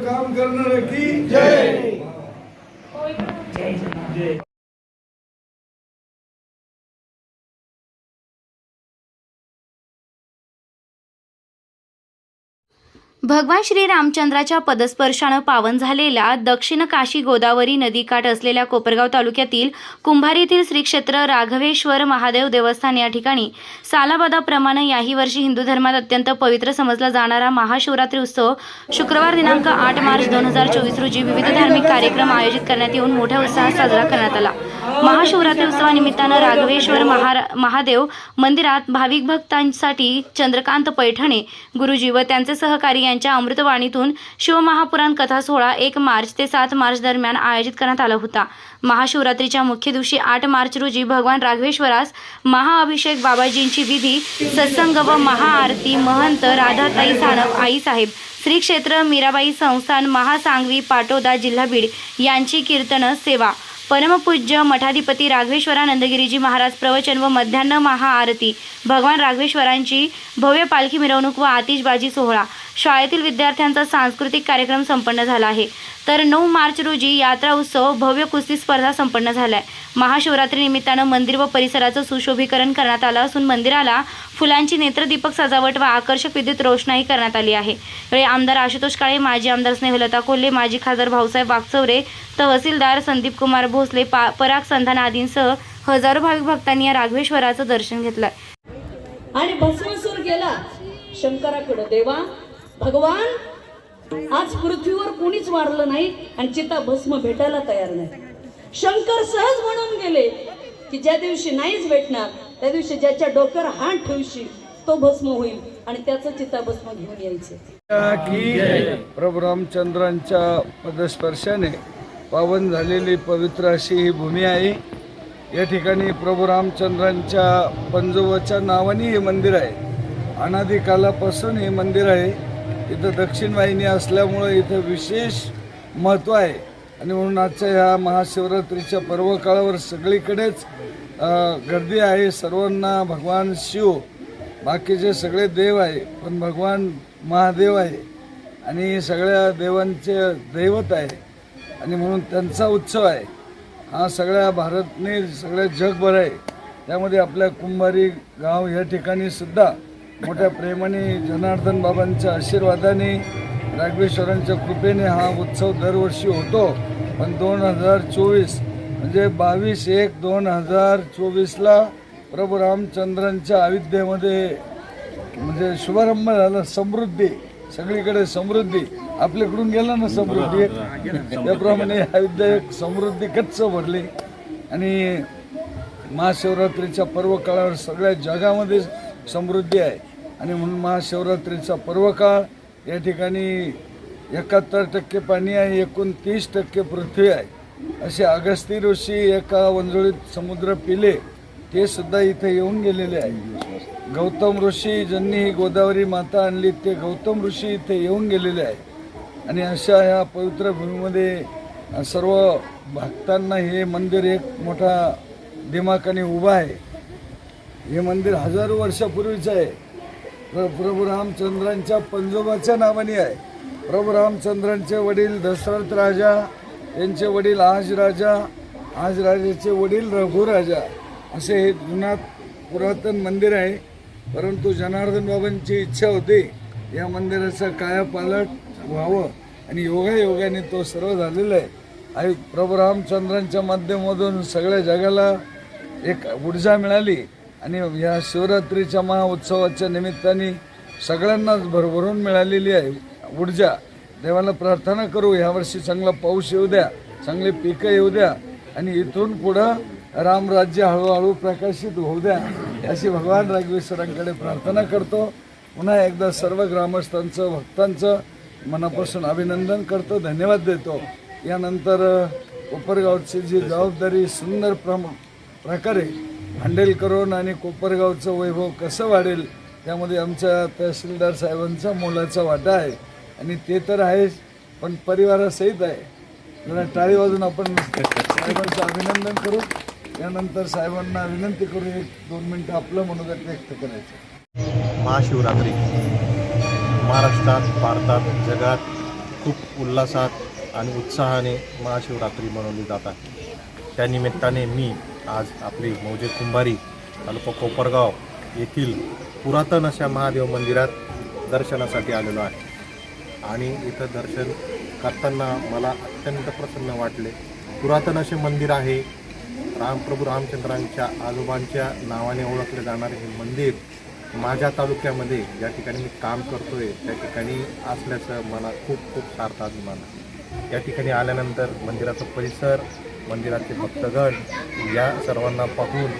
काम करणार की जय भगवान श्री रामचंद्राच्या पदस्पर्शानं पावन झालेल्या दक्षिण काशी गोदावरी नदीकाठ असलेल्या कोपरगाव तालुक्यातील कुंभारी येथील श्री क्षेत्र राघवेश्वर महादेव देवस्थान या ठिकाणी सालाबादाप्रमाणे याही वर्षी हिंदू धर्मात अत्यंत पवित्र समजला जाणारा महाशिवरात्री उत्सव शुक्रवार दिनांक आठ मार्च दोन हजार चोवीस रोजी विविध धार्मिक कार्यक्रम आयोजित करण्यात येऊन मोठ्या उत्साहात साजरा करण्यात आला. महाशिवरात्री उत्सवानिमित्तानं राघवेश्वर महारा महादेव मंदिरात भाविक भक्तांसाठी चंद्रकांत पैठणे गुरुजी व त्यांचे सहकारी यांच्या अमृतवाणीतून शिवमहापुराण कथा सोहळा एक मार्च ते सात मार्च दरम्यान आयोजित करण्यात आला होता. महाशिवरात्रीच्या मुख्य दिवशी आठ मार्च रोजी भगवान राघवेश्वरास महाअभिषेक बाबाजींची विधी सत्संग व महाआरती महंत राधाताई सानप आईसाहेब श्री क्षेत्र मीराबाई संस्थान महासांगवी पाटोदा जिल्हा बीड यांची कीर्तन सेवा. परमपूज्य मठाधिपती राघवेश्वरानंदगिरीजी महाराज प्रवचन व मध्यान्ह महाआरती भगवान राघवेश्वरांची भव्य पालखी मिरवणूक व आतिषबाजी सोहळा. शाळेतील विद्यार्थ्यांचा सांस्कृतिक कार्यक्रम संपन्न झाला आहे. तर नऊ मार्च रोजी यात्रा उत्सव भव्य कुस्ती स्पर्धा संपन्न झाला महाशिवरात्री निमित्तानं मंदिर व परिसराचं सुशोभीकरण करण्यात आलं असून मंदिराला फुलांची नेत्रदीपक सजावट व आकर्षक विद्युत रोषणाई करण्यात आली आहे. यावेळी आमदार आशुतोष काळे माजी आमदार स्नेहलता कोल्हे माजी खासदार भाऊसाहेब वागचौरे तहसीलदार संदीप कुमार भोसले पा पराग संधान आदींसह हजारो भाविक भक्तांनी या राघवेश्वराचं दर्शन घेतलं आणि भस्मासूर गेला शंकराकडे देवा. भगवान आज पृथ्वीवर कोणीच वारलं नाही आणि चिता भस्म भेटायला तयार नाही. शंकर सहज म्हणून गेले की ज्या दिवशी नाहीच भेटणार त्या दिवशी ज्याच्या डोक्यावर हात ठेवशी तो भस्म होईल आणि त्याचं चिता भस्म घेऊन यायचं. की प्रभू रामचंद्रांच्या पदस्पर्शाने पावन झालेली पवित्र अशी ही भूमी आहे. या ठिकाणी प्रभू रामचंद्रांच्या पंजोबाच्या नावाने हे मंदिर आहे. अनादिकालापासून हे मंदिर आहे. इथं दक्षिण वाहिनी असल्यामुळं इथं विशेष महत्त्व आहे. आणि म्हणून आजच्या ह्या महाशिवरात्रीच्या पर्व काळावर सगळीकडेच गर्दी आहे. सर्वांना भगवान शिव बाकीचे सगळे देव आहे पण भगवान महादेव आहे. आणि सगळ्या देवांचे दैवत आहे. आणि म्हणून त्यांचा उत्सव आहे. हा सगळ्या भारतने सगळ्या जगभर आहे. त्यामध्ये आपल्या कुंभारी गाव या ठिकाणी सुद्धा मोठ्या प्रेमाने जनार्दन बाबांच्या आशीर्वादाने राघवेश्वरांच्या कृपेने हा उत्सव दरवर्षी होतो. पण दोन हजार चोवीस म्हणजे बावीस एक दोन हजार चोवीसला प्रभू रामचंद्रांच्या अयोध्येमध्ये म्हणजे शुभारंभ झाला. समृद्धी सगळीकडे समृद्धी. आपल्याकडून गेला ना समृद्धी एक? त्याप्रमाणे अयोध्या एक समृद्धी कच्च भरली. आणि महाशिवरात्रीच्या पर्व काळावर सगळ्या जगामध्ये समृद्धी आहे. आणि म्हणून महाशिवरात्रीचा पर्व काळ या ठिकाणी एकाहत्तर टक्के पाणी आहे एकूण तीस टक्के पृथ्वी आहे. असे अगस्ती ऋषी एका वंजळीत समुद्र पिले ते सुद्धा इथे येऊन गेलेले आहे. गौतम ऋषी ज्यांनी ही गोदावरी माता आणली ते गौतम ऋषी इथे येऊन गेलेले आहे. आणि अशा ह्या पवित्र भूमीमध्ये सर्व भक्तांना हे मंदिर एक मोठा दिमाकाने उभा आहे. हे मंदिर हजारो वर्षापूर्वीचं आहे. प्र प्रभू रामचंद्रांच्या पंजोबाच्या नावाने आहे. प्रभू रामचंद्रांचे वडील दशरथ राजा त्यांचे वडील आज राजा आज राजाचे वडील रघुराजा असे हे जुनात पुरातन मंदिर आहे. परंतु जनार्दन बाबांची इच्छा होती या मंदिराचं कायापालट व्हावं. आणि योगायोगाने तो सर्व झालेला आहे. आणि प्रभू रामचंद्रांच्या माध्यमातून सगळ्या जगाला एक ऊर्जा मिळाली. आणि या शिवरात्रीच्या महाउत्सवाच्या निमित्ताने सगळ्यांनाच भरभरून मिळालेली आहे ऊर्जा. देवाला प्रार्थना करू ह्यावर्षी चांगला पाऊस येऊ द्या चांगली पिकं येऊ द्या आणि इथून पुढं रामराज्य हळूहळू प्रकाशित होऊ द्या अशी भगवान राघवेश्वरांकडे प्रार्थना करतो. पुन्हा एकदा सर्व ग्रामस्थांचं भक्तांचं मनापासून अभिनंदन करतो धन्यवाद देतो. यानंतर कोपरगावची जी जबाबदारी सुंदर प्रम प्रकारे हँडल करून आणि कोपरगावचं वैभव कसं वाढेल त्यामध्ये आमच्या तहसीलदार साहेबांचा मोलाचा वाटा आहे. आणि ते तर आहेच पण परिवारासहित आहे. जरा टाळी वाजून आपण साहेबांचं अभिनंदन करू. त्यानंतर साहेबांना विनंती करू एक दोन मिनटं आपलं मनोगत व्यक्त करायचं. महाशिवरात्री. महाराष्ट्रात भारतात जगात खूप उल्हासात आणि उत्साहाने महाशिवरात्री मनवली जातात त्यानिमित्ताने मी आज आपली मौजे कुंभारी तालुका कोपरगाव येथील पुरातन अशा महादेव मंदिरात दर्शनासाठी आलेलो आहे. आणि इथं दर्शन करताना मला अत्यंत प्रसन्न वाटले. पुरातन असे मंदिर आहे. रामप्रभू रामचंद्रांच्या आजोबांच्या नावाने ओळखले जाणारे हे मंदिर माझ्या तालुक्यामध्ये ज्या ठिकाणी मी काम करतोय त्या ठिकाणी असल्याचं मला खूप खूप सार्थ अभिमान आहे. या ठिकाणी आल्यानंतर मंदिराचा परिसर मंदिरातले भक्तगण या सर्वांना पाहून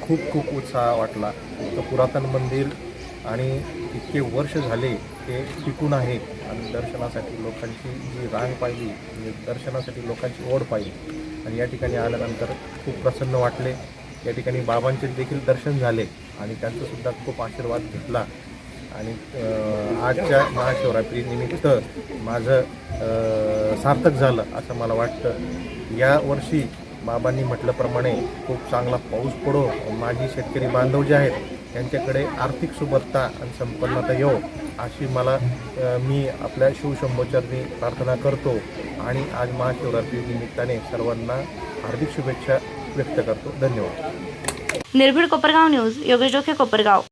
खूप खूप उत्साह वाटला. तर पुरातन मंदिर आणि इतके वर्ष झाले ते टिकून आहे आणि दर्शनासाठी लोकांची जी रांग पाहिली म्हणजे दर्शनासाठी लोकांची ओढ पाहिली आणि या ठिकाणी आल्यानंतर खूप प्रसन्न वाटले. या ठिकाणी बाबांचे देखील दर्शन झाले आणि त्यांचासुद्धा खूप आशीर्वाद घेतला. आणि आजच्या महाशिवरात्रीनिमित्त माझं सार्थक झालं असं मला वाटतं. या वर्षी बाबांनी म्हटल्याप्रमाणे खूप चांगला पाऊस पडो. माझी शेतकरी बांधव जे आहेत त्यांच्याकडे आर्थिक सुबत्ता आणि संपन्नता येऊ अशी मला मी आपल्या शिवशंभोचरणी प्रार्थना करतो आणि आज महाशिवरात्री निमित्ताने सर्वांना हार्दिक शुभेच्छा व्यक्त करतो. धन्यवाद. निर्भीड कोपरगाव न्यूज योगेश डोके कोपरगाव.